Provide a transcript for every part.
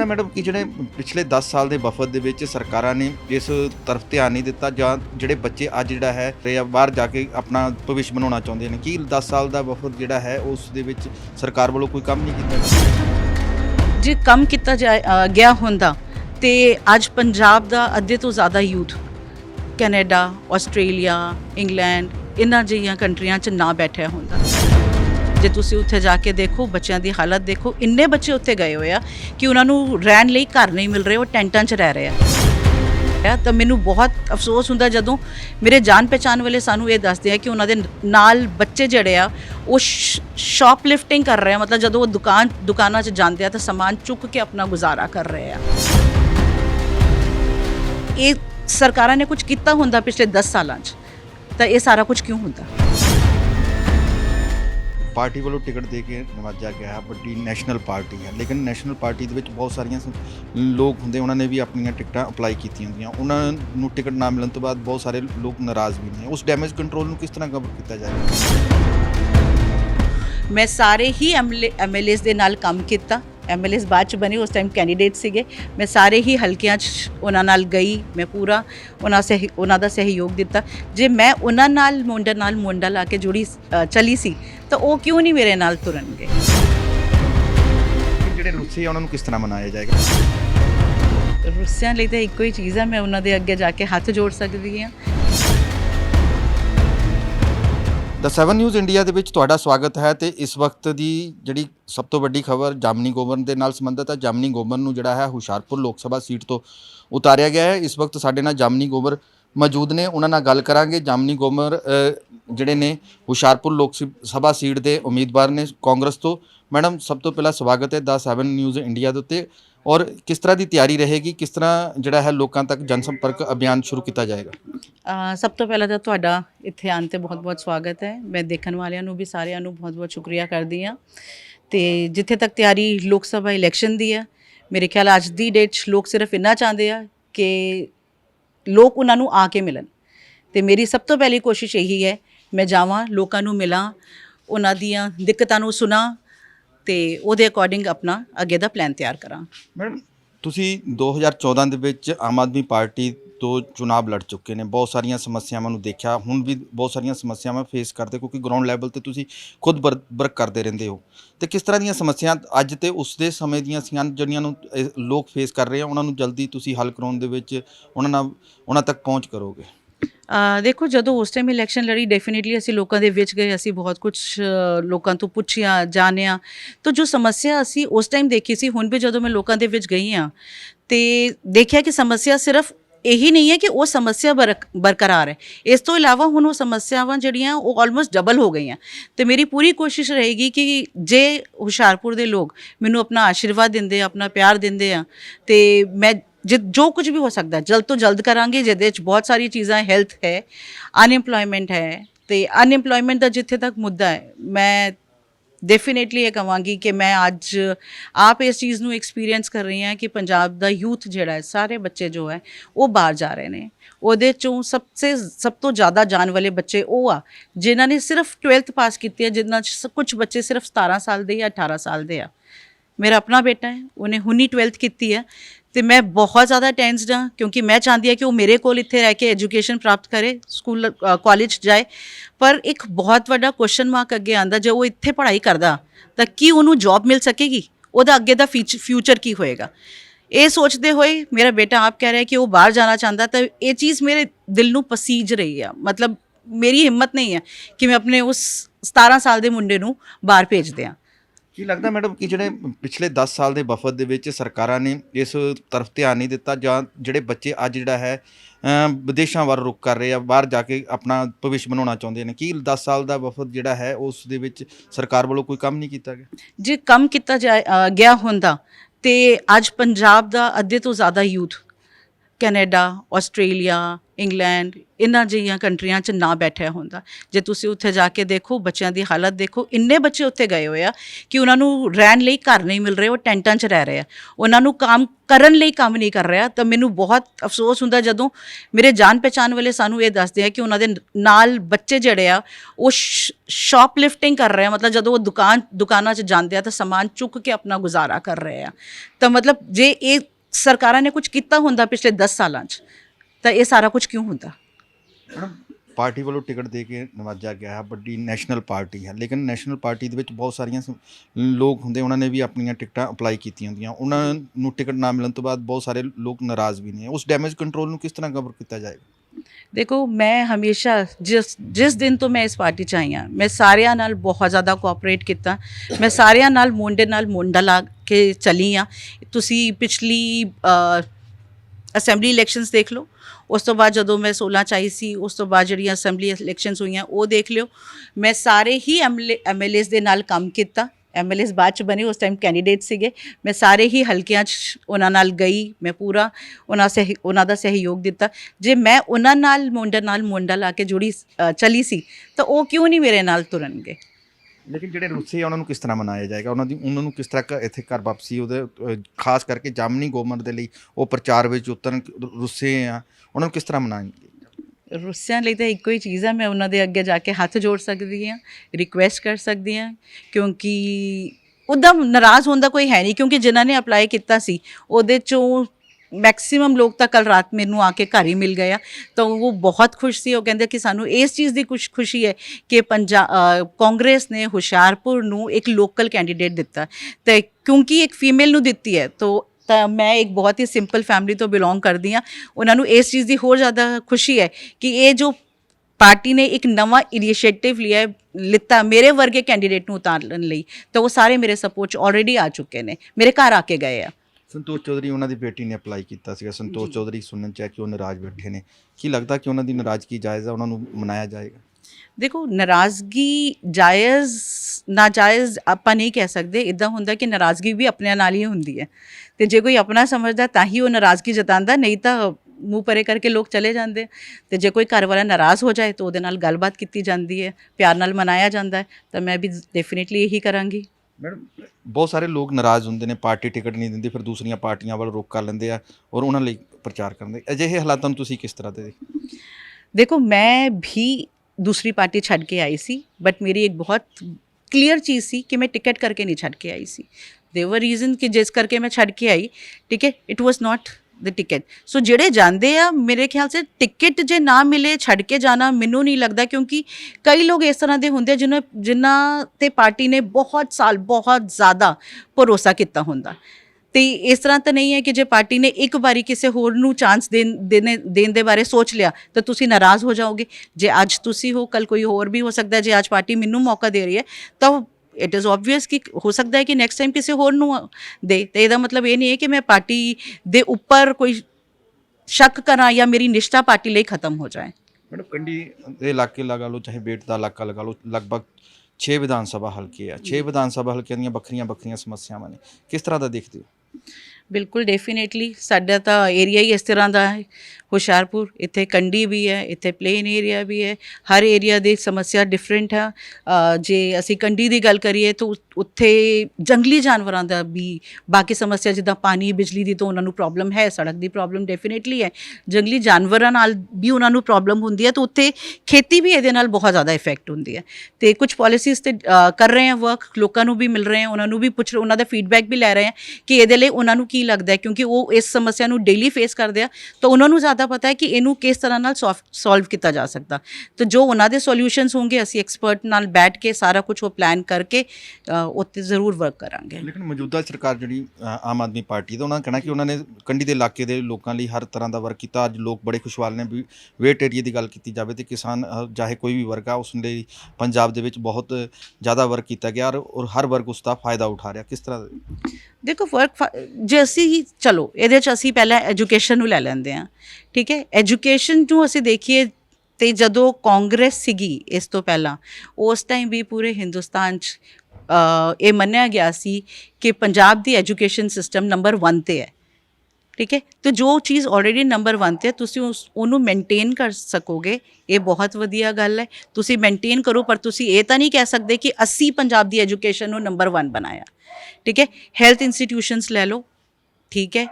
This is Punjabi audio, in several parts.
ਲੱਗਦਾ ਮੈਡਮ ਕਿ ਜਿਹੜੇ ਪਿਛਲੇ 10 ਸਾਲ ਦੇ ਵਫਦ ਦੇ ਵਿੱਚ ਸਰਕਾਰਾਂ ਨੇ ਇਸ ਤਰਫ ਧਿਆਨ ਨਹੀਂ ਦਿੱਤਾ ਜਾਂ ਜਿਹੜੇ ਬੱਚੇ ਅੱਜ ਜਿਹੜਾ ਹੈ ਤੇ ਬਾਹਰ ਜਾ ਕੇ ਆਪਣਾ ਭਵਿੱਖ ਬਣਾਉਣਾ ਚਾਹੁੰਦੇ ਨੇ, ਕਿ 10 ਸਾਲ ਦਾ ਵਫਦ ਜਿਹੜਾ ਹੈ ਉਸ ਦੇ ਵਿੱਚ ਸਰਕਾਰ ਵੱਲੋਂ ਕੋਈ ਕੰਮ ਨਹੀਂ ਕੀਤਾ ਜੇ ਕੰਮ ਕੀਤਾ ਜਾਏ- ਗਿਆ ਹੁੰਦਾ ਤੇ ਅੱਜ ਪੰਜਾਬ ਦਾ ਅੱਧੇ ਤੋਂ ਜ਼ਿਆਦਾ ਯੂਥ ਕੈਨੇਡਾ, ਆਸਟ੍ਰੇਲੀਆ, ਇੰਗਲੈਂਡ, ਇਹਨਾਂ ਜਿਹੀਆਂ ਕੰਟਰੀਆਂ 'ਚ ਨਾ ਬੈਠਿਆ ਹੁੰਦਾ। ਜੇ ਤੁਸੀਂ ਉੱਥੇ ਜਾ ਕੇ ਦੇਖੋ, ਬੱਚਿਆਂ ਦੀ ਹਾਲਤ ਦੇਖੋ, ਇੰਨੇ ਬੱਚੇ ਉੱਥੇ ਗਏ ਹੋਏ ਆ ਕਿ ਉਹਨਾਂ ਨੂੰ ਰਹਿਣ ਲਈ ਘਰ ਨਹੀਂ ਮਿਲ ਰਹੇ, ਉਹ ਟੈਂਟਾਂ 'ਚ ਰਹਿ ਰਹੇ ਆ। ਹੈ, ਤਾਂ ਮੈਨੂੰ ਬਹੁਤ ਅਫਸੋਸ ਹੁੰਦਾ ਜਦੋਂ ਮੇਰੇ ਜਾਣ ਪਛਾਣ ਵਾਲੇ ਸਾਨੂੰ ਇਹ ਦੱਸਦੇ ਆ ਕਿ ਉਹਨਾਂ ਦੇ ਨਾਲ ਬੱਚੇ ਜਿਹੜੇ ਆ, ਉਹ ਸ਼ਾਪ ਲਿਫਟਿੰਗ ਕਰ ਰਹੇ ਆ। ਮਤਲਬ ਜਦੋਂ ਉਹ ਦੁਕਾਨ, ਦੁਕਾਨਾਂ 'ਚ ਜਾਂਦੇ ਆ, ਤਾਂ ਸਮਾਨ ਚੁੱਕ ਕੇ ਆਪਣਾ ਗੁਜ਼ਾਰਾ ਕਰ ਰਹੇ ਆ। ਇਹ ਸਰਕਾਰਾਂ ਨੇ ਕੁਝ ਕੀਤਾ ਹੁੰਦਾ ਪਿਛਲੇ 10 ਸਾਲਾਂ 'ਚ? ਤਾਂ ਇਹ ਸਾਰਾ ਕੁਝ ਕਿਉਂ ਹੁੰਦਾ? ਪਾਰਟੀ ਵੱਲੋਂ ਟਿਕਟ ਦੇ ਕੇ ਨਵਾਜਿਆ ਗਿਆ ਹੈ, ਵੱਡੀ ਨੈਸ਼ਨਲ ਪਾਰਟੀ ਹੈ। ਲੇਕਿਨ ਨੈਸ਼ਨਲ ਪਾਰਟੀ ਦੇ ਵਿੱਚ ਬਹੁਤ ਸਾਰੀਆਂ ਲੋਕ ਹੁੰਦੇ ਉਹਨਾਂ ਨੇ ਵੀ ਆਪਣੀਆਂ ਟਿਕਟਾਂ ਅਪਲਾਈ ਕੀਤੀਆਂ ਹੁੰਦੀਆਂ। ਉਹਨਾਂ ਨੂੰ ਟਿਕਟ ਨਾ ਮਿਲਣ ਤੋਂ ਬਾਅਦ ਬਹੁਤ ਸਾਰੇ ਲੋਕ ਨਾਰਾਜ਼ ਵੀ ਨੇ। ਉਸ ਡੈਮੇਜ ਕੰਟਰੋਲ ਨੂੰ ਕਿਸ ਤਰ੍ਹਾਂ ਕਵਰ ਕੀਤਾ ਜਾਏਗਾ ਮੈਂ ਸਾਰੇ ਹੀ ਐਮਐਲਏਸ ਦੇ ਨਾਲ ਕੰਮ ਕੀਤਾ। ਐਮਐਲਏਸ ਬਾਅਦ ਚ ਬਣੇ ਉਸ ਟਾਈਮ ਕੈਂਡੀਡੇਟ ਸੀਗੇ। ਮੈਂ ਸਾਰੇ ਹੀ ਹਲਕਿਆਂ 'ਚ ਉਹਨਾਂ ਨਾਲ ਗਈ ਮੈਂ ਪੂਰਾ ਉਹਨਾਂ ਸੇ ਉਹਨਾਂ ਦਾ ਸਹਿਯੋਗ ਦਿੱਤਾ। ਜੇ ਮੈਂ ਉਹਨਾਂ ਨਾਲ ਮੁੰਡਾ ਨਾਲ ਮੁੰਡਾ ਲਾ ਕੇ ਜੁੜੀ ਚਲੀ ਸੀ ਤਾਂ ਉਹ ਕਿਉਂ ਨਹੀਂ ਮੇਰੇ ਨਾਲ ਤੁਰਨਗੇ? ਜਿਹੜੇ ਰੁੱਸੇ ਆ ਉਹਨਾਂ ਨੂੰ ਕਿਸ ਤਰ੍ਹਾਂ ਮਨਾਇਆ ਜਾਏਗਾ? ਰੁੱਸਿਆਂ ਲਈ ਤਾਂ ਇੱਕੋ ਹੀ ਚੀਜ਼ ਹੈ ਮੈਂ ਉਹਨਾਂ ਦੇ ਅੱਗੇ ਜਾ ਕੇ ਹੱਥ ਜੋੜ ਸਕਦੀ ਹਾਂ। ਦ 7 ਨਿਊਜ਼ ਇੰਡੀਆ ਦੇ ਵਿੱਚ ਤੁਹਾਡਾ ਸਵਾਗਤ ਹੈ ਤੇ ਇਸ ਵਕਤ ਦੀ ਜਿਹੜੀ ਸਭ ਤੋਂ ਵੱਡੀ ਖਬਰ ਜਾਮਨੀ ਗੋਬਰ ਦੇ ਨਾਲ ਸੰਬੰਧਿਤ ਹੈ। ਜਾਮਨੀ ਗੋਬਰ ਨੂੰ ਜਿਹੜਾ ਹੈ ਹੁਸ਼ਿਆਰਪੁਰ ਲੋਕ ਸਭਾ ਸੀਟ ਤੋਂ ਉਤਾਰਿਆ ਗਿਆ ਹੈ। ਇਸ ਵਕਤ ਸਾਡੇ ਨਾਲ ਜਾਮਨੀ ਗੋਬਰ ਮੌਜੂਦ ਨੇ। ਉਹਨਾਂ ਨਾਲ ਗੱਲ ਕਰਾਂਗੇ। ਜਾਮਨੀ ਗੋਬਰ ਜਿਹੜੇ ਨੇ ਹੁਸ਼ਿਆਰਪੁਰ ਲੋਕ ਸਭਾ ਸੀਟ ਦੇ ਉਮੀਦਵਾਰ ਨੇ ਕਾਂਗਰਸ ਤੋਂ। ਮੈਡਮ, ਸਭ ਤੋਂ ਪਹਿਲਾਂ ਸਵਾਗਤ ਹੈ। ਦਾ 7 ਨਿਊਜ਼ ਇੰਡੀਆ ਦੇ ਉੱਤੇ ਔਰ ਕਿਸ ਤਰ੍ਹਾਂ ਦੀ ਤਿਆਰੀ ਰਹੇਗੀ, ਕਿਸ ਤਰ੍ਹਾਂ ਜਿਹੜਾ ਹੈ ਲੋਕਾਂ ਤੱਕ ਜਨ ਸੰਪਰਕ ਅਭਿਆਨ ਸ਼ੁਰੂ ਕੀਤਾ ਜਾਏਗਾ? ਸਭ ਤੋਂ ਪਹਿਲਾਂ ਤਾਂ ਤੁਹਾਡਾ ਇੱਥੇ ਆਉਣ ਤੇ ਬਹੁਤ-ਬਹੁਤ ਸਵਾਗਤ ਹੈ। ਮੈਂ ਦੇਖਣ ਵਾਲਿਆਂ ਨੂੰ ਵੀ ਸਾਰਿਆਂ ਨੂੰ ਬਹੁਤ-ਬਹੁਤ ਸ਼ੁਕਰੀਆ ਕਰਦੀ ਹਾਂ। ਤੇ ਜਿੱਥੇ ਤੱਕ ਤਿਆਰੀ ਲੋਕ ਸਭਾ ਇਲੈਕਸ਼ਨ ਦੀ ਹੈ, ਮੇਰੇ ਖਿਆਲ ਅੱਜ ਦੀ ਡੇਟ 'ਚ ਲੋਕ ਸਿਰਫ ਇੰਨਾ ਚਾਹੁੰਦੇ ਆ ਕਿ ਲੋਕ ਉਹਨਾਂ ਨੂੰ ਆ ਕੇ ਮਿਲਣ। ਤੇ ਮੇਰੀ ਸਭ ਤੋਂ ਪਹਿਲੀ ਕੋਸ਼ਿਸ਼ ਇਹੀ ਹੈ, ਮੈਂ ਜਾਵਾਂ, ਲੋਕਾਂ ਨੂੰ ਮਿਲਾਂ, ਉਹਨਾਂ ਦੀਆਂ ਦਿੱਕਤਾਂ ਨੂੰ ਸੁਣਾ ਤੇ ਉਹਦੇ ਅਕੋਰਡਿੰਗ ਆਪਣਾ ਅੱਗੇ ਦਾ ਪਲਾਨ ਤਿਆਰ ਕਰਾਂ। ਮੈਡਮ ਤੁਸੀਂ 2014 ਦੇ ਵਿੱਚ ਆਮ ਆਦਮੀ ਪਾਰਟੀ ਤੋਂ ਚੁਣਾਵ ਲੜ ਚੁੱਕੇ ਨੇ। ਬਹੁਤ ਸਾਰੀਆਂ ਸਮੱਸਿਆਵਾਂ ਨੂੰ ਦੇਖਿਆ। ਹੁਣ ਵੀ ਬਹੁਤ ਸਾਰੀਆਂ ਸਮੱਸਿਆਵਾਂ ਫੇਸ ਕਰਦੇ ਕਿਉਂਕਿ ਗਰਾਊਂਡ ਲੈਵਲ ਤੇ ਤੁਸੀਂ ਖੁਦ ਵਰਕ ਕਰਦੇ ਰਹਿੰਦੇ ਹੋ। ਤੇ ਕਿਸ ਤਰ੍ਹਾਂ ਦੀਆਂ ਸਮੱਸਿਆ ਅੱਜ ਤੇ ਉਸ ਦੇ ਸਮੇਂ ਦੀਆਂ ਸੀਆਂ ਜਿਹੜੀਆਂ ਨੂੰ ਲੋਕ ਫੇਸ ਕਰ ਰਹੇ ਆ, ਉਹਨਾਂ ਨੂੰ ਜਲਦੀ ਤੁਸੀਂ ਹੱਲ ਕਰਾਉਣ ਦੇ ਵਿੱਚ ਉਹਨਾਂ ਨਾਲ, ਉਹਨਾਂ ਤੱਕ ਪਹੁੰਚ ਕਰੋਗੇ? ਦੇਖੋ, ਜਦੋਂ ਉਸ ਟਾਈਮ ਇਲੈਕਸ਼ਨ ਲੜੀ ਡੈਫੀਨਿਟਲੀ ਅਸੀਂ ਲੋਕਾਂ ਦੇ ਵਿੱਚ ਗਏ, ਅਸੀਂ ਬਹੁਤ ਕੁਝ ਲੋਕਾਂ ਤੋਂ ਪੁੱਛਿਆ, ਜਾਣਿਆ। ਤਾਂ ਜੋ ਸਮੱਸਿਆ ਅਸੀਂ ਉਸ ਟਾਈਮ ਦੇਖੀ ਸੀ, ਹੁਣ ਵੀ ਜਦੋਂ ਮੈਂ ਲੋਕਾਂ ਦੇ ਵਿੱਚ ਗਈ ਹਾਂ, ਤੇ ਦੇਖਿਆ ਕਿ ਸਮੱਸਿਆ ਸਿਰਫ ਇਹੀ ਨਹੀਂ ਹੈ ਕਿ ਉਹ ਸਮੱਸਿਆ ਬਰਕ- ਬਰਕਰਾਰ ਹੈ। ਇਸ ਤੋਂ ਇਲਾਵਾ ਹੁਣ ਉਹ ਸਮੱਸਿਆਵਾਂ ਜਿਹੜੀਆਂ, ਉਹ ਆਲਮੋਸਟ ਡਬਲ ਹੋ ਗਈਆਂ। ਤੇ ਮੇਰੀ ਪੂਰੀ ਕੋਸ਼ਿਸ਼ ਰਹੇਗੀ ਕਿ ਜੇ ਹੁਸ਼ਿਆਰਪੁਰ ਦੇ ਲੋਕ ਮੈਨੂੰ ਆਪਣਾ ਆਸ਼ੀਰਵਾਦ ਦਿੰਦੇ ਆ, ਆਪਣਾ ਪਿਆਰ ਦਿੰਦੇ ਆ, ਤੇ ਮੈਂ ਜਿ- ਜੋ ਕੁਝ ਵੀ ਹੋ ਸਕਦਾ ਹੈ, ਜਲਦ ਤੋਂ ਜਲਦ ਕਰਾਂਗੇ ਜਿਹਦੇ ਵਿੱਚ ਬਹੁਤ ਸਾਰੀ ਚੀਜ਼ਾਂ ਹੈਲਥ ਹੈ ਅਨਐਮਪਲੋਇਮੈਂਟ ਹੈ ਤੇ ਅਨਐਮਪਲੋਇਮੈਂਟ ਦਾ ਜਿੱਥੇ ਤੱਕ ਮੁੱਦਾ ਹੈ ਮੈਂ ਡੈਫੀਨੇਟਲੀ ਇਹ ਕਹਾਂਗੀ ਕਿ ਮੈਂ ਅੱਜ ਆਪ ਇਸ ਚੀਜ਼ ਨੂੰ ਐਕਸਪੀਰੀਅੰਸ ਕਰ ਰਹੀ ਹਾਂ ਕਿ ਪੰਜਾਬ ਦਾ ਯੂਥ ਜਿਹੜਾ ਹੈ ਸਾਰੇ ਬੱਚੇ ਜੋ ਹੈ ਉਹ ਬਾਹਰ ਜਾ ਰਹੇ ਨੇ। ਉਹਦੇ ਚੋਂ ਸਭ ਸੇ ਸਭ ਤੋਂ ਜ਼ਿਆਦਾ ਜਾਣ ਵਾਲੇ ਬੱਚੇ ਉਹ ਆ ਜਿਨ੍ਹਾਂ ਨੇ ਸਿਰਫ 12th ਪਾਸ ਕੀਤੀ ਹੈ ਜਿਨ੍ਹਾਂ ਚ ਕੁਝ ਬੱਚੇ ਸਿਰਫ 17 ਸਾਲ ਦੇ ਜਾਂ 18 ਸਾਲ ਦੇ ਆ। ਮੇਰਾ ਆਪਣਾ ਬੇਟਾ ਹੈ ਉਹਨੇ ਹੁਣੀ 12th ਕੀਤੀ ਹੈ ਤੇ ਮੈਂ ਬਹੁਤ ਜ਼ਿਆਦਾ ਟੈਂਸਡ ਹਾਂ ਕਿਉਂਕਿ ਮੈਂ ਚਾਹੁੰਦੀ ਹਾਂ ਕਿ ਉਹ ਮੇਰੇ ਕੋਲ ਇੱਥੇ ਰਹਿ ਕੇ ਐਜੂਕੇਸ਼ਨ ਪ੍ਰਾਪਤ ਕਰੇ ਸਕੂਲ ਕਾਲਜ ਜਾਏ ਪਰ ਇੱਕ ਬਹੁਤ ਵੱਡਾ ਕੁਐਸਚਨ ਮਾਰਕ ਅੱਗੇ ਆਂਦਾ ਜੇ ਉਹ ਇੱਥੇ ਪੜ੍ਹਾਈ ਕਰਦਾ ਤਾਂ ਕੀ ਉਹਨੂੰ ਜੌਬ ਮਿਲ ਸਕੇਗੀ ਉਹਦਾ ਅੱਗੇ ਦਾ ਫਿਊਚਰ ਕੀ ਹੋਏਗਾ ਇਹ ਸੋਚਦੇ ਹੋਏ ਮੇਰਾ ਬੇਟਾ ਆਪ ਕਹਿ ਰਿਹਾ ਕਿ ਉਹ ਬਾਹਰ ਜਾਣਾ ਚਾਹੁੰਦਾ ਤਾਂ ਇਹ ਚੀਜ਼ ਮੇਰੇ ਦਿਲ ਨੂੰ ਪਸੀਜ ਰਹੀ ਆ ਮਤਲਬ ਮੇਰੀ ਹਿੰਮਤ ਨਹੀਂ ਹੈ ਕਿ ਮੈਂ ਆਪਣੇ ਉਸ 17 ਸਾਲ ਦੇ ਮੁੰਡੇ ਨੂੰ ਬਾਹਰ ਭੇਜ ਦਿਆਂ ਕੀ ਲੱਗਦਾ ਮੈਡਮ ਕਿ ਜਿਹੜੇ ਪਿਛਲੇ 10 ਸਾਲ ਦੇ ਵਫਦ ਦੇ ਵਿੱਚ ਸਰਕਾਰਾਂ ਨੇ ਇਸ ਤਰਫ ਧਿਆਨ ਨਹੀਂ ਦਿੱਤਾ ਜਾਂ ਜਿਹੜੇ ਬੱਚੇ ਅੱਜ ਜਿਹੜਾ ਹੈ ਵਿਦੇਸ਼ਾਂ ਵੱਲ ਰੁਕ ਕਰ ਰਹੇ ਆ, ਬਾਹਰ ਜਾ ਕੇ ਆਪਣਾ ਭਵਿੱਖ ਬਣਾਉਣਾ ਚਾਹੁੰਦੇ ਨੇ, ਕੀ 10 ਸਾਲ ਦਾ ਵਫਦ ਜਿਹੜਾ ਹੈ ਉਸ ਦੇ ਵਿੱਚ ਸਰਕਾਰ ਵੱਲੋਂ ਕੋਈ ਕੰਮ ਨਹੀਂ ਕੀਤਾ ਗਿਆ? ਜੇ ਕੰਮ ਕੀਤਾ ਜਾਏ ਗਿਆ ਹੁੰਦਾ, ਤੇ ਅੱਜ ਪੰਜਾਬ ਦਾ ਅੱਧੇ ਤੋਂ ਜ਼ਿਆਦਾ ਯੂਥ, ਕੈਨੇਡਾ, ਆਸਟ੍ਰੇਲੀਆ ਇੰਗਲੈਂਡ, ਇਹਨਾਂ ਜਿਹੀਆਂ ਕੰਟਰੀਆਂ 'ਚ ਨਾ ਬੈਠਿਆ ਹੁੰਦਾ। ਜੇ ਤੁਸੀਂ ਉੱਥੇ ਜਾ ਕੇ ਦੇਖੋ, ਬੱਚਿਆਂ ਦੀ ਹਾਲਤ ਦੇਖੋ, ਇੰਨੇ ਬੱਚੇ ਉੱਥੇ ਗਏ ਹੋਏ ਆ ਕਿ ਉਹਨਾਂ ਨੂੰ ਰਹਿਣ ਲਈ ਘਰ ਨਹੀਂ ਮਿਲ ਰਹੇ, ਉਹ ਟੈਂਟਾਂ 'ਚ ਰਹਿ ਰਹੇ ਆ। ਉਹਨਾਂ ਨੂੰ ਕੰਮ ਕਰਨ ਲਈ ਕੰਮ ਨਹੀਂ ਕਰ ਰਿਹਾ। ਤਾਂ ਮੈਨੂੰ ਬਹੁਤ ਅਫਸੋਸ ਹੁੰਦਾ ਜਦੋਂ ਮੇਰੇ ਜਾਣ ਪਛਾਣ ਵਾਲੇ ਸਾਨੂੰ ਇਹ ਦੱਸਦੇ ਆ ਕਿ ਉਹਨਾਂ ਦੇ ਨਾਲ ਬੱਚੇ ਜਿਹੜੇ ਆ, ਉਹ ਸ਼ਾਪ ਲਿਫਟਿੰਗ ਕਰ ਰਹੇ ਆ। ਮਤਲਬ ਜਦੋਂ ਉਹ ਦੁਕਾਨ, ਦੁਕਾਨਾਂ 'ਚ ਜਾਂਦੇ ਆ ਤਾਂ ਸਮਾਨ ਚੁੱਕ ਕੇ ਆਪਣਾ ਗੁਜ਼ਾਰਾ ਕਰ ਰਹੇ ਆ। ਤਾਂ ਮਤਲਬ ਜੇ ਇਹ ਸਰਕਾਰਾਂ ਨੇ ਕੁਝ ਕੀਤਾ ਹੁੰਦਾ ਪਿਛਲੇ 10 ਸਾਲਾਂ 'ਚ ਤਾਂ ਇਹ ਸਾਰਾ ਕੁਝ ਕਿਉਂ ਹੁੰਦਾ? ਮੈਡਮ ਪਾਰਟੀ ਵੱਲੋਂ ਟਿਕਟ ਦੇ ਕੇ ਨਵਾਜਿਆ ਗਿਆ ਹੈ ਵੱਡੀ ਨੈਸ਼ਨਲ ਪਾਰਟੀ ਹੈ। ਲੇਕਿਨ ਨੈਸ਼ਨਲ ਪਾਰਟੀ ਦੇ ਵਿੱਚ ਬਹੁਤ ਸਾਰੀਆਂ ਸ- ਲੋਕ ਹੁੰਦੇ ਉਹਨਾਂ ਨੇ ਵੀ ਆਪਣੀਆਂ ਟਿਕਟਾਂ ਅਪਲਾਈ ਕੀਤੀਆਂ ਹੁੰਦੀਆਂ। ਉਹਨਾਂ ਨੂੰ ਟਿਕਟ ਨਾ ਮਿਲਣ ਤੋਂ ਬਾਅਦ ਬਹੁਤ ਸਾਰੇ ਲੋਕ ਨਾਰਾਜ਼ ਵੀ ਨੇ। ਉਸ ਡੈਮੇਜ ਕੰਟਰੋਲ ਨੂੰ ਕਿਸ ਤਰ੍ਹਾਂ ਕਵਰ ਕੀਤਾ ਜਾਏਗਾ? ਦੇਖੋ ਮੈਂ ਹਮੇਸ਼ਾ ਜਿਸ ਜਿਸ ਦਿਨ ਤੋਂ ਮੈਂ ਇਸ ਪਾਰਟੀ 'ਚ ਆਈ ਹਾਂ ਮੈਂ ਸਾਰਿਆਂ ਨਾਲ ਬਹੁਤ ਜ਼ਿਆਦਾ ਕੋਆਪਰੇਟ ਕੀਤਾ। ਮੈਂ ਸਾਰਿਆਂ ਨਾਲ ਮੁੰਡੇ ਨਾਲ ਮੁੰਡਾ ਲਾ ਕੇ ਚੱਲੀ ਆ ਤੁਸੀਂ ਪਿਛਲੀ ਅਸੈਂਬਲੀ ਇਲੈਕਸ਼ਨਸ ਦੇਖ ਲਓ। ਉਸ ਤੋਂ ਬਾਅਦ ਜਦੋਂ ਮੈਂ 16 ਚ ਆਈ ਸੀ, ਉਸ ਤੋਂ ਬਾਅਦ ਜਿਹੜੀਆਂ ਅਸੈਂਬਲੀ ਇਲੈਕਸ਼ਨਸ ਹੋਈਆਂ, ਉਹ ਦੇਖ ਲਿਓ। ਮੈਂ ਸਾਰੇ ਹੀ ਐਮਐਲਏਸ ਦੇ ਨਾਲ ਕੰਮ ਕੀਤਾ। ਐਮਐਲਏਸ ਬਾਅਦ ਚ ਬਣੇ, ਉਸ ਟਾਈਮ ਕੈਂਡੀਡੇਟ ਸੀਗੇ। ਮੈਂ ਸਾਰੇ ਹੀ ਹਲਕਿਆਂ 'ਚ ਉਹਨਾਂ ਨਾਲ ਗਈ, ਮੈਂ ਪੂਰਾ ਉਹਨਾਂ ਸਹਿ, ਉਹਨਾਂ ਦਾ ਸਹਿਯੋਗ ਦਿੱਤਾ। ਜੇ ਮੈਂ ਉਹਨਾਂ ਨਾਲ, ਮੁੰਡਾ ਨਾਲ ਮੁੰਡਾ ਲਾ ਕੇ ਜੁੜੀ ਚਲੀ ਸੀ, ਤਾਂ ਉਹ ਕਿਉਂ ਨਹੀਂ ਮੇਰੇ ਨਾਲ ਤੁਰਨਗੇ? ਲੇਕਿਨ ਜਿਹੜੇ ਰੁੱਸੇ ਆ ਉਹਨਾਂ ਨੂੰ ਕਿਸ ਤਰ੍ਹਾਂ ਮਨਾਇਆ ਜਾਏਗਾ? ਉਹਨਾਂ ਦੀ ਉਹਨਾਂ ਨੂੰ ਕਿਸ ਤਰ੍ਹਾਂ ਇੱਥੇ ਘਰ ਵਾਪਸੀ ਉਹਦੇ ਅ, ਖਾਸ ਕਰਕੇ ਜਾਮਨੀ ਗਵਰਨਮੈਂਟ ਦੇ ਲਈ ਉਹ ਪ੍ਰਚਾਰ ਵਿੱਚ ਉਤਰਨ ਰੁੱਸੇ ਆ ਉਹਨਾਂ ਨੂੰ ਕਿਸ ਤਰ੍ਹਾਂ ਮਨਾਏਂਗੇ ਰੁੱਸਿਆਂ ਲਈ ਤਾਂ ਇੱਕੋ ਹੀ ਚੀਜ਼ ਆ ਮੈਂ ਉਹਨਾਂ ਦੇ ਅੱਗੇ ਜਾ ਕੇ ਹੱਥ ਜੋੜ ਸਕਦੀ ਹਾਂ ਰਿਕੁਐਸਟ ਕਰ ਸਕਦੀ ਹਾਂ ਕਿਉਂਕਿ ਉੱਦਾਂ ਨਾਰਾਜ਼ ਹੋਣ ਦਾ ਕੋਈ ਹੈ ਨਹੀਂ ਕਿਉਂਕਿ ਜਿਨ੍ਹਾਂ ਨੇ ਅਪਲਾਈ ਕੀਤਾ ਸੀ ਉਹਦੇ ਚੋਂ ਮੈਕਸਿਮਮ ਲੋਕ ਤਾਂ ਕੱਲ ਰਾਤ ਮੈਨੂੰ ਆ ਕੇ ਘਰ ਹੀ ਮਿਲ ਗਏ ਆ। ਤਾਂ ਉਹ ਬਹੁਤ ਖੁਸ਼ ਸੀ, ਉਹ ਕਹਿੰਦੇ ਕਿ ਸਾਨੂੰ ਇਸ ਚੀਜ਼ ਦੀ ਕੁਛ ਖੁਸ਼ੀ ਹੈ ਕਿ ਪੰਜਾ ਕਾਂਗਰਸ ਨੇ ਹੁਸ਼ਿਆਰਪੁਰ ਨੂੰ ਇੱਕ ਲੋਕਲ ਕੈਂਡੀਡੇਟ ਦਿੱਤਾ। ਤੇ ਕਿਉਂਕਿ ਇੱਕ ਫੀਮੇਲ ਨੂੰ ਦਿੱਤੀ ਹੈ, ਤਾਂ ਤਾਂ ਮੈਂ ਇੱਕ ਬਹੁਤ ਹੀ ਸਿੰਪਲ ਫੈਮਿਲੀ ਤੋਂ ਬਿਲੋਂਗ ਕਰਦੀ ਹਾਂ। ਉਹਨਾਂ ਨੂੰ ਇਸ ਚੀਜ਼ ਦੀ ਹੋਰ ਜ਼ਿਆਦਾ ਖੁਸ਼ੀ ਹੈ ਕਿ ਇਹ ਜੋ ਪਾਰਟੀ ਨੇ ਇੱਕ ਨਵਾਂ ਇਨੀਸ਼ੀਏਟਿਵ ਲਿਆ ਲਿੱਤਾ ਮੇਰੇ ਵਰਗੇ ਕੈਂਡੀਡੇਟ ਨੂੰ ਉਤਾਰਨ ਲਈ, ਤਾਂ ਉਹ ਸਾਰੇ ਮੇਰੇ ਸਪੋਰਟ 'ਚ ਆਲਰੇਡੀ ਆ ਚੁੱਕੇ ਨੇ। ਮੇਰੇ ਘਰ ਆ ਕੇ ਗਏ ਆ। ਸੰਤੋਸ਼ ਚੌਧਰੀ ਉਹਨਾਂ ਦੀ ਬੇਟੀ ਨੇ ਅਪਲਾਈ ਕੀਤਾ ਸੀਗਾ। ਸੰਤੋਸ਼ ਚੌਧਰੀ ਸੁਣਨ ਚ ਹੈ ਕਿ ਉਹ ਨਾਰਾਜ਼ ਬੈਠੇ ਨੇ। ਕੀ ਲੱਗਦਾ ਕਿ ਉਹਨਾਂ ਦੀ ਨਾਰਾਜ਼ਗੀ ਜਾਇਜ਼ ਹੈ ਉਹਨਾਂ ਨੂੰ ਮਨਾਇਆ ਜਾਏਗਾ? ਦੇਖੋ ਨਾਰਾਜ਼ਗੀ ਜਾਇਜ਼ ਨਾਜਾਇਜ਼ ਆਪਾਂ ਨਹੀਂ ਕਹਿ ਸਕਦੇ। ਇਦਾਂ ਹੁੰਦਾ ਕਿ ਨਾਰਾਜ਼ਗੀ ਵੀ ਆਪਣਿਆਂ ਨਾਲ ਹੀ ਹੁੰਦੀ ਹੈ। ਤੇ ਜੇ ਕੋਈ ਆਪਣਾ ਸਮਝਦਾ ਤਾਂ ਹੀ ਉਹ ਨਾਰਾਜ਼ਗੀ ਜਤਾਉਂਦਾ ਨਹੀਂ ਤਾਂ ਮੂੰਹ ਪਰੇ ਕਰਕੇ ਲੋਕ ਚਲੇ ਜਾਂਦੇ। ਤੇ ਜੇ ਕੋਈ ਘਰ ਵਾਲਾ ਨਾਰਾਜ਼ ਹੋ ਜਾਏ ਤਾਂ ਉਹਦੇ ਨਾਲ ਗੱਲਬਾਤ ਕੀਤੀ ਜਾਂਦੀ ਹੈ ਪਿਆਰ ਨਾਲ ਮਨਾਇਆ ਜਾਂਦਾ ਹੈ। ਤਾਂ ਮੈਂ ਵੀ ਡੈਫੀਨਿਟਲੀ ਇਹੀ ਕਰਾਂਗੀ। ਮੈਡਮ, ਬਹੁਤ ਸਾਰੇ ਲੋਕ ਨਾਰਾਜ਼ ਹੁੰਦੇ ਨੇ, ਪਾਰਟੀ ਟਿਕਟ ਨਹੀਂ ਦਿੰਦੀ, ਫਿਰ ਦੂਸਰੀਆਂ ਪਾਰਟੀਆਂ ਵੱਲ ਰੋਕ ਕਰ ਲੈਂਦੇ ਆ ਔਰ ਉਹਨਾਂ ਲਈ ਪ੍ਰਚਾਰ ਕਰਦੇ ਅਜਿਹੇ ਹਾਲਾਤਾਂ ਨੂੰ ਤੁਸੀਂ ਕਿਸ ਤਰ੍ਹਾਂ ਦੇ ਦੇਖੋ, ਮੈਂ ਵੀ ਦੂਸਰੀ ਪਾਰਟੀ ਛੱਡ ਕੇ ਆਈ ਸੀ ਬਟ ਮੇਰੀ ਇੱਕ ਬਹੁਤ ਕਲੀਅਰ ਚੀਜ਼ ਸੀ ਕਿ ਮੈਂ ਟਿਕਟ ਕਰਕੇ ਨਹੀਂ ਛੱਡ ਕੇ ਆਈ ਸੀ। ਦੇਵਰ ਰੀਜ਼ਨ ਕਿ ਜਿਸ ਕਰਕੇ ਮੈਂ ਛੱਡ ਕੇ ਆਈ, ਠੀਕ ਹੈ? It was not the ticket ਸੋ ਜਿਹੜੇ ਜਾਂਦੇ ਆ, ਮੇਰੇ ਖਿਆਲ ਸੇ ਟਿਕਟ ਜੇ ਨਾ ਮਿਲੇ, ਛੱਡ ਕੇ ਜਾਣਾ ਮੈਨੂੰ ਨਹੀਂ ਲੱਗਦਾ ਕਿਉਂਕਿ ਕਈ ਲੋਕ ਇਸ ਤਰ੍ਹਾਂ ਦੇ ਹੁੰਦੇ ਆ ਜਿਨ੍ਹਾਂ ਜਿਨ੍ਹਾਂ ਤੇ ਪਾਰਟੀ ਨੇ ਬਹੁਤ ਸਾਲ, ਬਹੁਤ ਜ਼ਿਆਦਾ ਭਰੋਸਾ ਕੀਤਾ ਹੁੰਦਾ। ਤੇ ਇਸ ਤਰ੍ਹਾਂ ਤਾਂ ਨਹੀਂ ਹੈ ਕਿ ਜੇ ਪਾਰਟੀ ਨੇ ਇੱਕ ਵਾਰੀ ਕਿਸੇ ਹੋਰ ਨੂੰ ਚਾਂਸ ਦੇਣ, ਦੇਣੇ, ਦੇਣ ਦੇ ਬਾਰੇ ਸੋਚ ਲਿਆ, ਤਾਂ ਤੁਸੀਂ ਨਾਰਾਜ਼ ਹੋ ਜਾਓਗੇ। ਜੇ ਅੱਜ ਤੁਸੀਂ ਹੋ ਕੱਲ ਕੋਈ ਹੋਰ ਵੀ ਹੋ ਸਕਦਾ, ਜੇ ਅੱਜ ਪਾਰਟੀ ਮੈਨੂੰ ਮੌਕਾ ਦੇ ਰਹੀ ਹੈ, ਤਾਂ ਇਟ ਇਜ਼ ਆਬਵੀਅਸ ਕਿ ਹੋ ਸਕਦਾ ਹੈ ਕਿ ਨੈਕਸਟ ਟਾਈਮ ਕਿਸੇ ਹੋਰ ਨੂੰ ਦੇ ਤੇ ਇਹਦਾ ਮਤਲਬ ਇਹ ਨਹੀਂ ਹੈ ਕਿ ਮੈਂ ਪਾਰਟੀ ਦੇ ਉੱਪਰ ਕੋਈ ਸ਼ੱਕ ਕਰਾਂ ਜਾਂ ਮੇਰੀ ਨਿਸ਼ਠਾ ਪਾਰਟੀ ਲਈ ਖਤਮ ਹੋ ਜਾਏ ਮੈਡਮ ਕੰਡੀ ਦੇ ਇਲਾਕੇ ਲਗਾ ਲਓ ਚਾਹੇ ਬੇਟ ਦਾ ਇਲਾਕਾ ਲਗਾ ਲਓ ਲਗਭਗ 6 ਵਿਧਾਨ ਸਭਾ ਹਲਕੇ ਆ 6 ਵਿਧਾਨ ਸਭਾ ਹਲਕਿਆਂ ਦੀਆਂ ਵੱਖਰੀਆਂ ਵੱਖਰੀਆਂ ਸਮੱਸਿਆਵਾਂ ਨੇ। ਕਿਸ ਤਰ੍ਹਾਂ ਦਾ ਦੇਖਦੇ ਹੋ? ਬਿਲਕੁਲ ਡੈਫੀਨੇਟਲੀ ਸਾਡਾ ਤਾਂ ਏਰੀਆ ਹੀ ਇਸ ਤਰ੍ਹਾਂ ਦਾ ਹੈ ਹੁਸ਼ਿਆਰਪੁਰ, ਇੱਥੇ ਕੰਡੀ ਵੀ ਹੈ, ਇੱਥੇ ਪਲੇਨ ਏਰੀਆ ਵੀ ਹੈ, ਹਰ ਏਰੀਆ ਦੀ ਸਮੱਸਿਆ ਡਿਫਰੈਂਟ ਹੈ ਜੇ ਅਸੀਂ ਕੰਡੀ ਦੀ ਗੱਲ ਕਰੀਏ ਤਾਂ ਉੱਥੇ ਜੰਗਲੀ ਜਾਨਵਰਾਂ ਦਾ ਵੀ ਬਾਕੀ ਸਮੱਸਿਆ, ਜਿੱਦਾਂ ਪਾਣੀ, ਬਿਜਲੀ ਦੀ ਤਾਂ ਉਹਨਾਂ ਨੂੰ ਪ੍ਰੋਬਲਮ ਹੈ, ਸੜਕ ਦੀ ਪ੍ਰੋਬਲਮ ਡੈਫੀਨੇਟਲੀ ਹੈ। ਜੰਗਲੀ ਜਾਨਵਰਾਂ ਨਾਲ ਵੀ ਉਹਨਾਂ ਨੂੰ ਪ੍ਰੋਬਲਮ ਹੁੰਦੀ ਹੈ ਤਾਂ ਉੱਥੇ ਖੇਤੀ ਵੀ ਇਹਦੇ ਨਾਲ ਬਹੁਤ ਜ਼ਿਆਦਾ ਇਫੈਕਟ ਹੁੰਦੀ ਹੈ। ਤੇ ਕੁਝ ਪਾਲਿਸੀਜ਼ ਤੇ ਕਰ ਰਹੇ ਹਾਂ ਵਰਕ ਲੋਕਾਂ ਨੂੰ ਵੀ ਮਿਲ ਰਹੇ ਹਾਂ ਉਹਨਾਂ ਨੂੰ ਵੀ ਪੁੱਛ ਉਹਨਾਂ ਦਾ ਫੀਡਬੈਕ ਵੀ ਲੈ ਰਹੇ ਹਾਂ ਕਿ ਇਹਦੇ ਲਈ ਉਹਨਾਂ ਨੂੰ ਕੀ ਲੱਗਦਾ ਹੈ, ਕਿਉਂਕਿ ਉਹ ਇਸ ਸਮੱਸਿਆ ਨੂੰ ਡੇਲੀ ਫੇਸ ਕਰਦੇ ਆ, ਤਾਂ ਉਹਨਾਂ ਨੂੰ ਜ਼ਿਆਦਾ ਪਤਾ ਹੈ ਕਿ ਇਹਨੂੰ ਕਿਸ ਤਰ੍ਹਾਂ ਨਾਲ ਸੋਲਵ ਕੀਤਾ ਜਾ ਸਕਦਾ। ਤਾਂ ਜੋ ਉਹਨਾਂ ਦੇ ਸੋਲੂਸ਼ਨਸ ਹੋਣਗੇ ਅਸੀਂ ਐਕਸਪਰਟ ਨਾਲ ਬੈਠ ਕੇ ਸਾਰਾ ਕੁਝ ਉਹ ਪਲਾਨ ਕਰਕੇ ਉੱਤੇ ਜ਼ਰੂਰ ਵਰਕ ਕਰਾਂਗੇ। ਲੇਕਿਨ ਮੌਜੂਦਾ ਸਰਕਾਰ ਜਿਹੜੀ ਆਮ ਆਦਮੀ ਪਾਰਟੀ ਦਾ ਉਹਨਾਂ ਕਹਿਣਾ ਕਿ ਉਹਨਾਂ ਨੇ ਕੰਢੀ ਦੇ ਇਲਾਕੇ ਦੇ ਲੋਕਾਂ ਲਈ ਹਰ ਤਰ੍ਹਾਂ ਦਾ ਵਰਕ ਕੀਤਾ। ਅੱਜ ਲੋਕ ਬੜੇ ਖੁਸ਼ਹਾਲ ਨੇ ਵੀ ਵੇਟ ਏਰੀਆ ਦੀ ਗੱਲ ਕੀਤੀ ਜਾਵੇ ਤੇ ਕਿਸਾਨ ਚਾਹੇ ਕੋਈ ਵੀ ਵਰਗ ਆ ਉਸ ਲਈ ਪੰਜਾਬ ਦੇ ਵਿੱਚ ਬਹੁਤ ਜ਼ਿਆਦਾ ਵਰਕ ਕੀਤਾ ਗਿਆ ਔਰ- ਹਰ ਵਰਗ ਉਸ ਦਾ ਫਾਇਦਾ ਉਠਾ ਰਿਹਾ। ਕਿਸ ਤਰ੍ਹਾਂ ਦੇਖੋ ਵਰਕ ਜੇ ਅਸੀਂ ਹੀ ਚਲੋ ਇਹਦੇ ਚ ਅਸੀਂ ਪਹਿਲਾਂ ਐਜੂਕੇਸ਼ਨ ਨੂੰ ਲੈ ਲੈਂਦੇ ਹਾਂ। ਠੀਕ ਹੈ? ਐਜੂਕੇਸ਼ਨ ਨੂੰ ਅਸੀਂ ਦੇਖੀਏ ਤੇ ਜਦੋਂ ਕਾਂਗਰਸ ਸੀਗੀ ਇਸ ਤੋਂ ਪਹਿਲਾਂ ਉਸ ਟਾਈਮ ਵੀ ਪੂਰੇ ਹਿੰਦੁਸਤਾਨ ਚ ਇਹ ਮੰਨਿਆ ਗਿਆ ਸੀ ਕਿ ਪੰਜਾਬ ਦੀ ਐਜੂਕੇਸ਼ਨ ਸਿਸਟਮ ਨੰਬਰ 1 ਤੇ ਹੈ। ਠੀਕ ਹੈ? ਤੇ ਜੋ ਚੀਜ਼ ਆਲਰੇਡੀ ਨੰਬਰ 1 ਤੇ ਹੈ, ਤੁਸੀਂ ਉਸ ਉਹਨੂੰ ਮੇਨਟੇਨ ਕਰ ਸਕੋਗੇ ਇਹ ਬਹੁਤ ਵਧੀਆ ਗੱਲ ਹੈ। ਤੁਸੀਂ ਮੇਨਟੇਨ ਕਰੋ ਪਰ ਤੁਸੀਂ ਇਹ ਤਾਂ ਨਹੀਂ ਕਹਿ ਸਕਦੇ ਕਿ ਅਸੀਂ ਪੰਜਾਬ ਦੀ ਐਜੂਕੇਸ਼ਨ ਨੂੰ ਨੰਬਰ 1 ਬਣਾਇਆ। ਠੀਕ ਹੈ? ਹੈਲਥ ਇੰਸਟੀਟਿਊਸ਼ਨਸ ਲੈ ਲਓ। ਠੀਕ ਹੈ?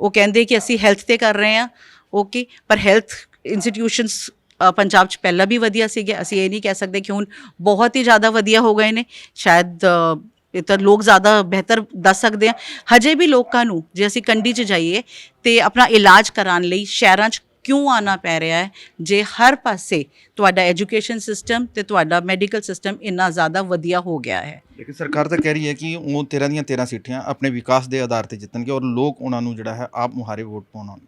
ਉਹ ਕਹਿੰਦੇ ਕਿ ਅਸੀਂ ਹੈਲਥ ਤੇ ਕਰ ਰਹੇ ਹਾਂ ਓਕੇ ਪਰ ਹੈਲਥ ਇੰਸਟੀਟਿਊਸ਼ਨਸ ਪੰਜਾਬ 'ਚ ਪਹਿਲਾਂ ਵੀ ਵਧੀਆ ਸੀਗੇ। ਅਸੀਂ ਇਹ ਨਹੀਂ ਕਹਿ ਸਕਦੇ ਕਿ ਹੁਣ ਬਹੁਤ ਹੀ ਜ਼ਿਆਦਾ ਵਧੀਆ ਹੋ ਗਏ ਨੇ। ਸ਼ਾਇਦ ਅ, ਇਹ ਤਾਂ ਲੋਕ ਜ਼ਿਆਦਾ ਬਿਹਤਰ ਦੱਸ ਸਕਦੇ ਆ। ਹਜੇ ਵੀ ਲੋਕਾਂ ਨੂੰ ਜੇ ਅਸੀਂ ਕੰਡੀ 'ਚ ਜਾਈਏ ਤੇ ਆਪਣਾ ਇਲਾਜ ਕਰਾਉਣ ਲਈ ਸ਼ਹਿਰਾਂ 'ਚ ਕਿਉਂ ਆਣਾ ਪੈ ਰਿਹਾ ਹੈ? ਜੇ ਹਰ ਪਾਸੇ ਤੁਹਾਡਾ ਐਜੂਕੇਸ਼ਨ ਸਿਸਟਮ ਤੇ ਤੁਹਾਡਾ ਮੈਡੀਕਲ ਸਿਸਟਮ ਇੰਨਾ ਜ਼ਿਆਦਾ ਵਧੀਆ ਹੋ ਗਿਆ ਹੈ। ਲੇਕਿਨ ਸਰਕਾਰ ਤਾਂ ਕਹਿ ਰਹੀ ਹੈ ਕਿ ਉਹ 13 ਦੀਆਂ 13 ਸੀਟਾਂ ਆਪਣੇ ਵਿਕਾਸ ਦੇ ਆਧਾਰ ਤੇ ਜਿੱਤਣਗੇ ਔਰ ਲੋਕ ਉਹਨਾਂ ਨੂੰ ਜਿਹੜਾ ਹੈ ਆਪ ਮੁਹਾਰੇ ਵੋਟ ਪਾਉਣਗੇ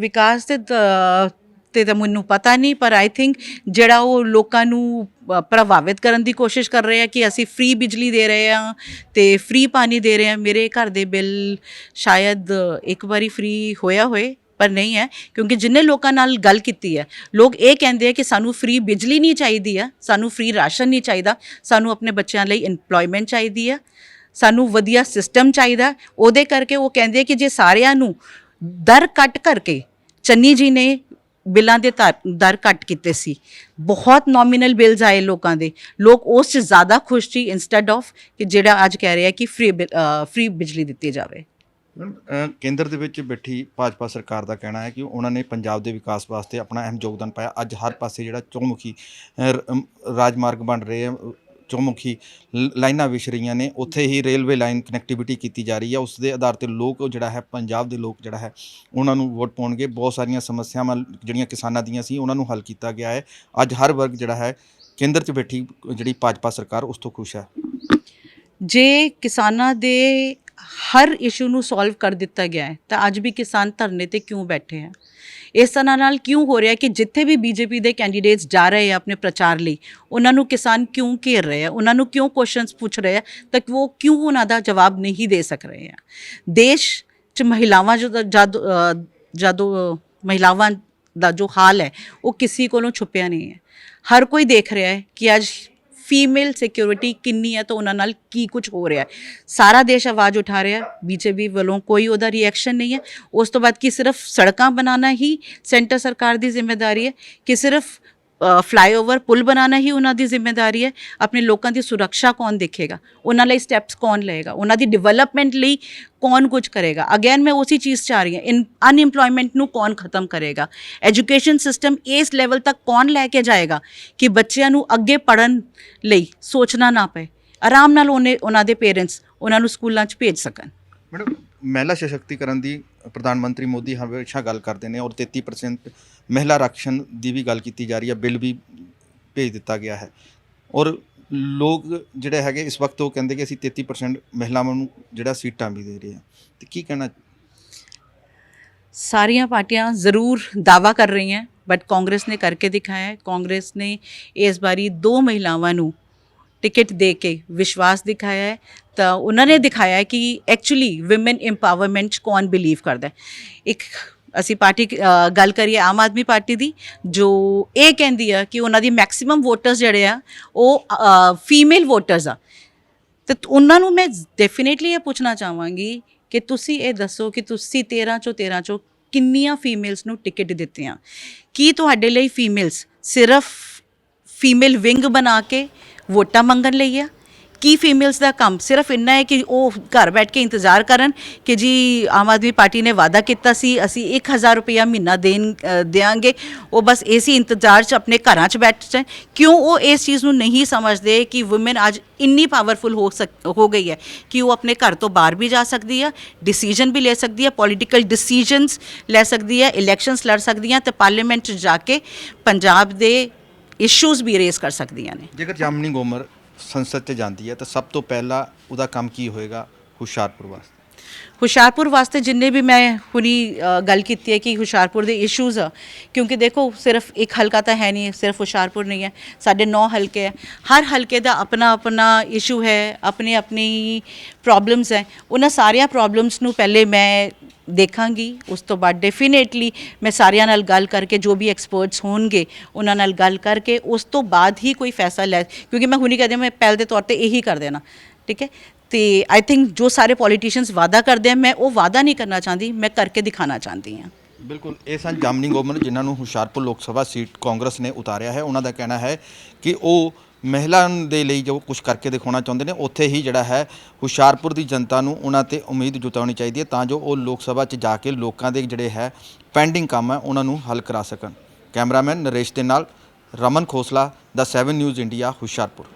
ਵਿਕਾਸ ਤੇ ਤ- ਤੇ ਮੈਨੂੰ ਪਤਾ ਨਹੀਂ ਪਰ ਆਈ ਥਿੰਕ ਜਿਹੜਾ ਉਹ ਲੋਕਾਂ ਨੂੰ ਪ੍ਰਭਾਵਿਤ ਕਰਨ ਦੀ ਕੋਸ਼ਿਸ਼ ਕਰ ਰਹੇ ਆ ਕਿ ਅਸੀਂ ਫ੍ਰੀ ਬਿਜਲੀ ਦੇ ਰਹੇ ਆ ਤੇ ਫ੍ਰੀ ਪਾਣੀ ਦੇ ਰਹੇ ਆ ਮੇਰੇ ਘਰ ਦੇ ਬਿੱਲ ਸ਼ਾਇਦ ਇੱਕ ਵਾਰੀ ਫ੍ਰੀ ਹੋਇਆ ਹੋਏ। ਪਰ ਨਹੀਂ ਹੈ, ਕਿਉਂਕਿ ਜਿੰਨੇ ਲੋਕਾਂ ਨਾਲ ਗੱਲ ਕੀਤੀ ਹੈ, ਲੋਕ ਇਹ ਕਹਿੰਦੇ ਆ ਕਿ ਸਾਨੂੰ ਫ੍ਰੀ ਬਿਜਲੀ ਨਹੀਂ ਚਾਹੀਦੀ ਆ, ਸਾਨੂੰ ਫ੍ਰੀ ਰਾਸ਼ਨ ਨਹੀਂ ਚਾਹੀਦਾ, ਸਾਨੂੰ ਆਪਣੇ ਬੱਚਿਆਂ ਲਈ EMPLOYMENT ਚਾਹੀਦੀ ਆ, ਸਾਨੂੰ ਵਧੀਆ ਸਿਸਟਮ ਚਾਹੀਦਾ। ਉਹਦੇ ਕਰਕੇ ਉਹ ਕਹਿੰਦੇ ਕਿ ਜੇ ਸਾਰਿਆਂ ਨੂੰ ਦਰ ਕੱਟ ਕਰਕੇ ਚੰਨੀ ਜੀ ਨੇ ਬਿੱਲਾਂ ਦੇ ਦਰ- ਦਰ ਕੱਟ ਕੀਤੇ ਸੀ, ਬਹੁਤ ਨੋਮੀਨਲ ਬਿਲਸ ਆਏ ਲੋਕਾਂ ਦੇ, ਲੋਕ ਉਸ 'ਚ ਜ਼ਿਆਦਾ ਖੁਸ਼ ਸੀ ਇਨਸਟੈਡ ਆਫ ਕਿ ਜਿਹੜਾ ਅੱਜ ਕਹਿ ਰਿਹਾ ਕਿ ਫ੍ਰੀ ਫ੍ਰੀ ਬਿਜਲੀ ਦਿੱਤੀ ਜਾਵੇ। ਕੇਂਦਰ ਦੇ ਵਿੱਚ ਬੈਠੀ ਭਾਜਪਾ ਸਰਕਾਰ ਦਾ ਕਹਿਣਾ ਹੈ ਕਿ ਉਹਨਾਂ ਨੇ ਪੰਜਾਬ ਦੇ ਵਿਕਾਸ ਵਾਸਤੇ ਆਪਣਾ ਅਹਿਮ ਯੋਗਦਾਨ ਪਾਇਆ। ਅੱਜ ਹਰ ਪਾਸੇ ਜਿਹੜਾ ਚੌਮੁਖੀ ਰ- ਰਾਜਮਾਰਗ ਬਣ ਰਹੇ ਆ ਅ, ਚੌਮੁਖੀ ਲ- ਲਾਈਨਾਂ ਵਿਛ ਰਹੀਆਂ ਨੇ। ਉੱਥੇ ਹੀ ਰੇਲਵੇ ਲਾਈਨ ਕਨੈਕਟੀਵਿਟੀ ਕੀਤੀ ਜਾ ਰਹੀ ਹੈ ਉਸ ਦੇ ਆਧਾਰ ਤੇ ਲੋਕ ਜਿਹੜਾ ਹੈ ਪੰਜਾਬ ਦੇ ਲੋਕ ਜਿਹੜਾ ਹੈ ਉਹਨਾਂ ਨੂੰ ਵੋਟ ਪਾਉਣਗੇ। ਬਹੁਤ ਸਾਰੀਆਂ ਸਮੱਸਿਆਵਾਂ ਜਿਹੜੀਆਂ ਕਿਸਾਨਾਂ ਦੀਆਂ ਸੀ ਉਹਨਾਂ ਨੂੰ ਹੱਲ ਕੀਤਾ ਗਿਆ ਹੈ। ਅੱਜ ਹਰ ਵਰਗ ਜਿਹੜਾ ਹੈ ਕੇਂਦਰ 'ਚ ਬੈਠੀ ਜਿਹੜੀ ਭਾਜਪਾ ਸਰਕਾਰ ਉਸ ਤੋਂ ਖੁਸ਼ ਹੈ। ਜੇ ਕਿਸਾਨਾਂ ਦੇ ਹਰ ਇਸ਼ੂ ਨੂੰ ਸੋਲਵ ਕਰ ਦਿੱਤਾ ਗਿਆ ਹੈ। ਤਾਂ ਅੱਜ ਵੀ ਕਿਸਾਨ ਧਰਨੇ ਤੇ ਕਿਉਂ ਬੈਠੇ ਆ? ਇਸ ਤਰ੍ਹਾਂ ਨਾਲ ਕਿਉਂ ਹੋ ਰਿਹਾ ਕਿ ਜਿੱਥੇ ਵੀ ਬੀਜੇਪੀ ਦੇ ਕੈਂਡੀਡੇਟਸ ਜਾ ਰਹੇ ਆ ਆਪਣੇ ਪ੍ਰਚਾਰ ਲਈ, ਉਹਨਾਂ ਨੂੰ ਕਿਸਾਨ ਕਿਉਂ ਘੇਰ ਰਹੇ ਆ? ਉਹਨਾਂ ਨੂੰ ਕਿਉਂ ਕੁਐਸਚਨਸ ਪੁੱਛ ਰਹੇ ਆ? ਤਾਂ ਉਹ ਕਿਉਂ ਉਹਨਾਂ ਦਾ ਜਵਾਬ ਨਹੀਂ ਦੇ ਸਕ ਰਹੇ ਆ? ਦੇਸ਼ ਚ ਮਹਿਲਾਵਾਂ ਜਦੋਂ, ਜਦ ਜਦੋਂ ਮਹਿਲਾਵਾਂ ਦਾ ਜੋ ਹਾਲ ਹੈ, ਉਹ ਕਿਸੇ ਕੋਲੋਂ ਛੁਪਿਆ ਨਹੀਂ ਹੈ। ਹਰ ਕੋਈ ਦੇਖ ਰਿਹਾ ਹੈ ਕਿ ਅੱਜ ਫੀਮੇਲ ਸਿਕਿਉਰਿਟੀ ਕਿੰਨੀ ਹੈ ਤਾਂ ਉਹਨਾਂ ਨਾਲ ਕੀ ਕੁਝ ਹੋ ਰਿਹਾ ਹੈ। ਸਾਰਾ ਦੇਸ਼ ਆਵਾਜ਼ ਉਠਾ ਰਿਹਾ ਹੈ, ਬੀਜੇਪੀ ਵੱਲੋਂ ਕੋਈ ਉਹਦਾ ਰਿਐਕਸ਼ਨ ਨਹੀਂ ਹੈ। ਉਸ ਤੋਂ ਬਾਅਦ ਕਿ ਸਿਰਫ ਸੜਕਾਂ ਬਣਾਉਣਾ ਹੀ ਸੈਂਟਰ ਸਰਕਾਰ ਦੀ ਜ਼ਿੰਮੇਵਾਰੀ ਹੈ, ਕਿ ਸਿਰਫ ਫਲਾਈਓਵਰ ਪੁਲ ਬਣਾਉਣਾ ਹੀ ਉਹਨਾਂ ਦੀ ਜ਼ਿੰਮੇਵਾਰੀ ਹੈ। ਆਪਣੇ ਲੋਕਾਂ ਦੀ ਸੁਰੱਖਿਆ ਕੌਣ ਦੇਖੇਗਾ? ਉਹਨਾਂ ਲਈ ਸਟੈਪਸ ਕੌਣ ਲਏਗਾ? ਉਹਨਾਂ ਦੀ ਡਿਵੈਲਪਮੈਂਟ ਲਈ ਕੌਣ ਕੁਝ ਕਰੇਗਾ? ਅਗੇਨ ਮੈਂ ਉਸੇ ਚੀਜ਼ 'ਚ ਆ ਰਹੀ ਹਾਂ। ਇਨ ਅਨਇੰਪਲੋਇਮੈਂਟ ਨੂੰ ਕੌਣ ਖਤਮ ਕਰੇਗਾ? ਐਜੂਕੇਸ਼ਨ ਸਿਸਟਮ ਇਸ ਲੈਵਲ ਤੱਕ ਕੌਣ ਲੈ ਕੇ ਜਾਏਗਾ ਕਿ ਬੱਚਿਆਂ ਨੂੰ ਅੱਗੇ ਪੜਨ ਲਈ ਸੋਚਣਾ ਨਾ ਪਏ? ਆਰਾਮ ਨਾਲ ਉਹਨੇ, ਉਹਨਾਂ ਦੇ ਪੇਰੈਂਟਸ ਉਹਨਾਂ ਨੂੰ ਸਕੂਲਾਂ 'ਚ ਭੇਜ ਸਕਣ। ਮੈਡਮ, ਮਹਿਲਾ ਸਸ਼ਕਤੀਕਰਨ ਦੀ ਪ੍ਰਧਾਨ ਮੰਤਰੀ ਮੋਦੀ ਹਮੇਸ਼ਾ ਗੱਲ ਕਰਦੇ ਨੇ ਔਰ 33% ਮਹਿਲਾ ਆਰਕਸ਼ਣ ਦੀ ਵੀ ਗੱਲ ਕੀਤੀ ਜਾ ਰਹੀ ਹੈ, ਬਿੱਲ ਵੀ ਭੇਜ ਦਿੱਤਾ ਗਿਆ ਹੈ। ਔਰ ਲੋਕ ਜਿਹੜੇ ਹੈਗੇ ਇਸ ਵਕਤ ਉਹ ਕਹਿੰਦੇ ਕਿ ਅਸੀਂ 33% ਮਹਿਲਾਵਾਂ ਨੂੰ ਜਿਹੜਾ ਸੀਟਾਂ ਵੀ ਦੇ ਰਹੇ ਹਾਂ। ਤੇ ਕੀ ਕਹਿਣਾ ਸਾਰੀਆਂ ਪਾਰਟੀਆਂ ਜ਼ਰੂਰ ਦਾਵਾ ਕਰ ਰਹੀਆਂ ਬਟ ਕਾਂਗਰਸ ਨੇ ਕਰਕੇ ਦਿਖਾਇਆ ਹੈ। ਕਾਂਗਰਸ ਨੇ ਇਸ ਵਾਰੀ ਦੋ ਮਹਿਲਾਵਾਂ ਨੂੰ ਟਿਕਟ ਦੇ ਕੇ ਵਿਸ਼ਵਾਸ ਦਿਖਾਇਆ ਹੈ। ਤਾਂ ਉਹਨਾਂ ਨੇ ਦਿਖਾਇਆ ਕਿ ਐਕਚੁਅਲੀ ਔਮਨ ਇੰਪਾਵਰਮੈਂਟ 'ਚ ਕੌਣ ਬਿਲੀਵ ਕਰਦਾ ਹੈ। ਇੱਕ ਅਸੀਂ ਪਾਰਟੀ ਗੱਲ ਕਰੀਏ ਆਮ ਆਦਮੀ ਪਾਰਟੀ ਦੀ, ਜੋ ਇਹ ਕਹਿੰਦੀ ਆ ਕਿ ਉਹਨਾਂ ਦੀ ਮੈਕਸਿਮਮ ਵੋਟਰਸ ਜਿਹੜੇ ਆ, ਉਹ ਫੀਮੇਲ ਵੋਟਰਸ ਆ। ਤੇ ਉਹਨਾਂ ਨੂੰ ਮੈਂ ਡੈਫੀਨੇਟਲੀ ਇਹ ਪੁੱਛਣਾ ਚਾਹਾਂਗੀ ਕਿ ਤੁਸੀਂ ਇਹ ਦੱਸੋ ਕਿ ਤੁਸੀਂ 13 ਚੋਂ 13 ਚੋਂ ਕਿੰਨੀਆਂ ਫੀਮੇਲਸ ਨੂੰ ਟਿਕਟ ਦਿੱਤੀਆਂ ਕੀ ਤੁਹਾਡੇ ਲਈ ਫੀਮੇਲਸ ਸਿਰਫ ਫੀਮੇਲ ਵਿੰਗ ਬਣਾ ਕੇ ਵੋਟਾਂ ਮੰਗਣ ਲਈ ਆ? ਕੀ ਫੀਮੇਲਸ ਦਾ ਕੰਮ? ਸਿਰਫ ਇੰਨਾ ਹੈ ਕਿ ਉਹ ਘਰ ਬੈਠ ਕੇ ਇੰਤਜ਼ਾਰ ਕਰਨ ਕਿ ਜੀ ਆਮ ਆਦਮੀ ਪਾਰਟੀ ਨੇ ਵਾਅਦਾ ਕੀਤਾ ਸੀ ਅਸੀਂ 1000 ਰੁਪਇਆ ਮਹੀਨਾ ਦੇਣ ਅ, ਦਿਆਂਗੇ। ਉਹ ਬਸ ਇਸੇ ਇੰਤਜ਼ਾਰ 'ਚ ਆਪਣੇ ਘਰਾਂ 'ਚ ਬੈਠ ਜਾਣ। ਕਿਉਂ ਉਹ ਇਸ ਚੀਜ਼ ਨੂੰ ਨਹੀਂ ਸਮਝਦੇ ਕਿ ਔਮਨ ਅੱਜ ਇੰਨੀ ਪਾਵਰਫੁਲ ਹੋ ਸਕ ਹੋ ਗਈ ਹੈ ਕਿ ਉਹ ਆਪਣੇ ਘਰ ਤੋਂ ਬਾਹਰ ਵੀ ਜਾ ਸਕਦੀ ਹੈ ਡਿਸੀਜਨ ਵੀ ਲੈ ਸਕਦੀ ਹੈ ਪੋਲੀਟੀਕਲ ਡਿਸੀਜਨਸ ਲੈ ਸਕਦੀ ਹੈ ਇਲੈਕਸ਼ਨਸ ਲੜ ਸਕਦੀ ਹੈ ਤੇ ਪਾਰਲੀਮੈਂਟ 'ਚ ਜਾ ਕੇ ਪੰਜਾਬ ਦੇ ਇਸ਼ੂਜ਼ ਵੀ ਰੇਸ ਕਰ ਸਕਦੀਆਂ ਨੇ। ਜੇਕਰ ਜਾਮਨੀ ਗੋਮਰ ਸੰਸਦ 'ਚ ਜਾਂਦੀ ਹੈ ਤਾਂ ਸਭ ਤੋਂ ਪਹਿਲਾਂ ਉਹਦਾ ਕੰਮ ਕੀ ਹੋਏਗਾ? ਹੁਸ਼ਿਆਰਪੁਰ ਵਾਸਤੇ। ਹੁਸ਼ਿਆਰਪੁਰ ਵਾਸਤੇ ਜਿੰਨੇ ਵੀ ਮੈਂ ਹੁਣੀ ਗੱਲ ਕੀਤੀ ਹੈ ਕਿ ਹੁਸ਼ਿਆਰਪੁਰ ਦੇ ਇਸ਼ੂਜ਼ ਆ, ਕਿਉਂਕਿ ਦੇਖੋ, ਸਿਰਫ ਇੱਕ ਹਲਕਾ ਤਾਂ ਹੈ ਨਹੀਂ, ਸਿਰਫ ਹੁਸ਼ਿਆਰਪੁਰ ਨਹੀਂ ਹੈ, ਸਾਡੇ 9 ਹਲਕੇ ਹੈ। ਹਰ ਹਲਕੇ ਦਾ ਆਪਣਾ ਆਪਣਾ ਇਸ਼ੂ ਹੈ ਆਪਣੀ ਆਪਣੀ ਪ੍ਰੋਬਲਮਸ ਹੈ। ਉਹਨਾਂ ਸਾਰੀਆਂ ਪ੍ਰੋਬਲਮਸ ਨੂੰ ਪਹਿਲੇ ਮੈਂ ਦੇਖਾਂਗੀ, ਉਸ ਤੋਂ ਬਾਅਦ ਡੈਫੀਨੇਟਲੀ ਮੈਂ ਸਾਰਿਆਂ ਨਾਲ ਗੱਲ ਕਰਕੇ, ਜੋ ਵੀ ਐਕਸਪਰਟਸ ਹੋਣਗੇ, ਉਹਨਾਂ ਨਾਲ ਗੱਲ ਕਰਕੇ, ਉਸ ਤੋਂ ਬਾਅਦ ਹੀ ਕੋਈ ਫੈਸਲਾ ਲੈ, ਕਿਉਂਕਿ ਮੈਂ ਹੁਣੀ ਕਹਦੇ ਮੈਂ ਪਹਿਲ ਦੇ ਤੌਰ ਤੇ ਇਹੀ ਕਰ ਦੇਣਾ, ਠੀਕ ਹੈ? ਤੇ ਆਈ ਥਿੰਕ ਜੋ ਸਾਰੇ ਪੋਲੀਟੀਸ਼ੀਅਨਸ ਵਾਅਦਾ ਕਰਦੇ ਆ, ਮੈਂ ਉਹ ਵਾਅਦਾ ਨਹੀਂ ਕਰਨਾ ਚਾਹੁੰਦੀ, ਮੈਂ ਕਰਕੇ ਦਿਖਾਣਾ ਚਾਹੁੰਦੀ ਹਾਂ। ਬਿਲਕੁਲ, ਇਹ ਸਨ ਜਾਮਨੀ ਗੋਬਰ ਜਿਨ੍ਹਾਂ ਨੂੰ ਹੁਸ਼ਿਆਰਪੁਰ ਲੋਕ ਸਭਾ ਸੀਟ ਕਾਂਗਰਸ ਨੇ ਉਤਾਰਿਆ ਹੈ। ਉਹਨਾਂ ਦਾ ਕਹਿਣਾ ਹੈ ਕਿ ਉਹ ਮਹਿਲਾ ਦੇ ਲਈ ਜੋ ਕੁਝ ਕਰਕੇ ਦਿਖਾਉਣਾ ਚਾਹੁੰਦੇ ਨੇ, ਉੱਥੇ ਹੀ ਜਿਹੜਾ ਹੈ ਹੁਸ਼ਿਆਰਪੁਰ ਦੀ ਜਨਤਾ ਨੂੰ ਉਹਨਾਂ ਤੇ ਉਮੀਦ ਜਤਾਉਣੀ ਚਾਹੀਦੀ ਹੈ, ਤਾਂ ਜੋ ਉਹ ਲੋਕ ਸਭਾ 'ਚ ਜਾ ਕੇ ਲੋਕਾਂ ਦੇ ਜਿਹੜੇ ਹੈ ਪੈਂਡਿੰਗ ਕੰਮ ਹੈ, ਉਹਨਾਂ ਨੂੰ ਹੱਲ ਕਰਾ ਸਕਣ। ਕੈਮਰਾਮੈਨ ਨਰੇਸ਼ ਦੇ ਨਾਲ ਰਮਨ ਖੋਸਲਾ, ਦਾ 7 ਨਿਊਜ਼ ਇੰਡੀਆ, ਹੁਸ਼ਿਆਰਪੁਰ।